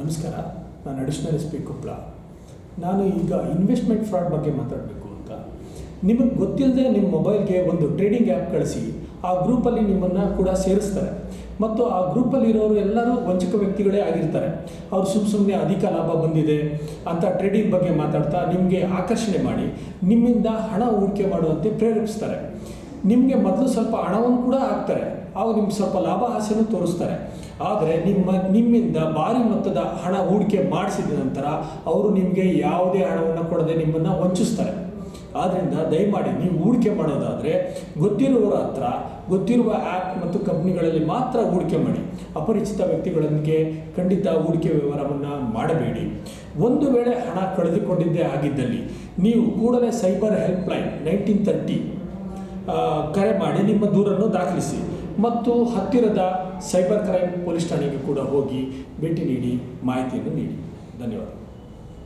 ನಮಸ್ಕಾರ, ನಾನು additional S P Koppal ನಾನು ಈಗ ಇನ್ವೆಸ್ಟ್ಮೆಂಟ್ ಫ್ರಾಡ್ ಬಗ್ಗೆ ಮಾತಾಡಬೇಕು ಅಂತ. ನಿಮಗೆ ಗೊತ್ತಿಲ್ಲದೆ ನಿಮ್ಮ ಮೊಬೈಲ್ಗೆ ಒಂದು ಟ್ರೇಡಿಂಗ್ ಆ್ಯಪ್ ಕಳಿಸಿ, ಆ ಗ್ರೂಪಲ್ಲಿ ನಿಮ್ಮನ್ನು ಕೂಡ ಸೇರಿಸ್ತಾರೆ. ಮತ್ತು ಆ ಗ್ರೂಪಲ್ಲಿರೋರು ಎಲ್ಲರೂ ವಂಚಕ ವ್ಯಕ್ತಿಗಳೇ ಆಗಿರ್ತಾರೆ. ಅವ್ರು ಸುಮ್ಮ ಸುಮ್ಮನೆ ಅಧಿಕ ಲಾಭ ಬಂದಿದೆ ಅಂತ ಟ್ರೇಡಿಂಗ್ ಬಗ್ಗೆ ಮಾತಾಡ್ತಾ ನಿಮಗೆ ಆಕರ್ಷಣೆ ಮಾಡಿ, ನಿಮ್ಮಿಂದ ಹಣ ಹೂಡಿಕೆ ಮಾಡುವಂತೆ ಪ್ರೇರೇಪಿಸ್ತಾರೆ. ನಿಮಗೆ ಮೊದಲು ಸ್ವಲ್ಪ ಹಣವನ್ನು ಕೂಡ ಹಾಕ್ತಾರೆ. ಆವಾಗ ನಿಮ್ಗೆ ಸ್ವಲ್ಪ ಲಾಭ ಆಸೆನೂ ತೋರಿಸ್ತಾರೆ. ಆದರೆ ನಿಮ್ಮ, ನಿಮ್ಮಿಂದ ಭಾರಿ ಮೊತ್ತದ ಹಣ ಹೂಡಿಕೆ ಮಾಡಿಸಿದ ನಂತರ ಅವರು ನಿಮಗೆ ಯಾವುದೇ ಹಣವನ್ನು ಕೊಡದೆ ನಿಮ್ಮನ್ನು ವಂಚಿಸ್ತಾರೆ. ಆದ್ದರಿಂದ ದಯಮಾಡಿ ನೀವು ಹೂಡಿಕೆ ಮಾಡೋದಾದರೆ ಗೊತ್ತಿರುವವರ ಹತ್ರ ಗೊತ್ತಿರುವ ಆ್ಯಪ್ ಮತ್ತು ಕಂಪ್ನಿಗಳಲ್ಲಿ ಮಾತ್ರ ಹೂಡಿಕೆ ಮಾಡಿ. ಅಪರಿಚಿತ ವ್ಯಕ್ತಿಗಳೊಂದಿಗೆ ಖಂಡಿತ ಹೂಡಿಕೆ ವ್ಯವಹಾರವನ್ನು ಮಾಡಬೇಡಿ. ಒಂದು ವೇಳೆ ಹಣ ಕಳೆದುಕೊಂಡಿದ್ದೇ ಆಗಿದ್ದಲ್ಲಿ ನೀವು ಕೂಡಲೇ ಸೈಬರ್ ಹೆಲ್ಪ್ಲೈನ್ ನೈನ್ಟೀನ್ ತರ್ಟಿ ಕರೆ ಮಾಡಿ ನಿಮ್ಮ ದೂರನ್ನು ದಾಖಲಿಸಿ. ಮತ್ತು ಹತ್ತಿರದ ಸೈಬರ್ ಕ್ರೈಮ್ ಪೊಲೀಸ್ ಠಾಣೆಗೆ ಕೂಡ ಹೋಗಿ ಭೇಟಿ ನೀಡಿ ಮಾಹಿತಿಯನ್ನು ನೀಡಿ. ಧನ್ಯವಾದ.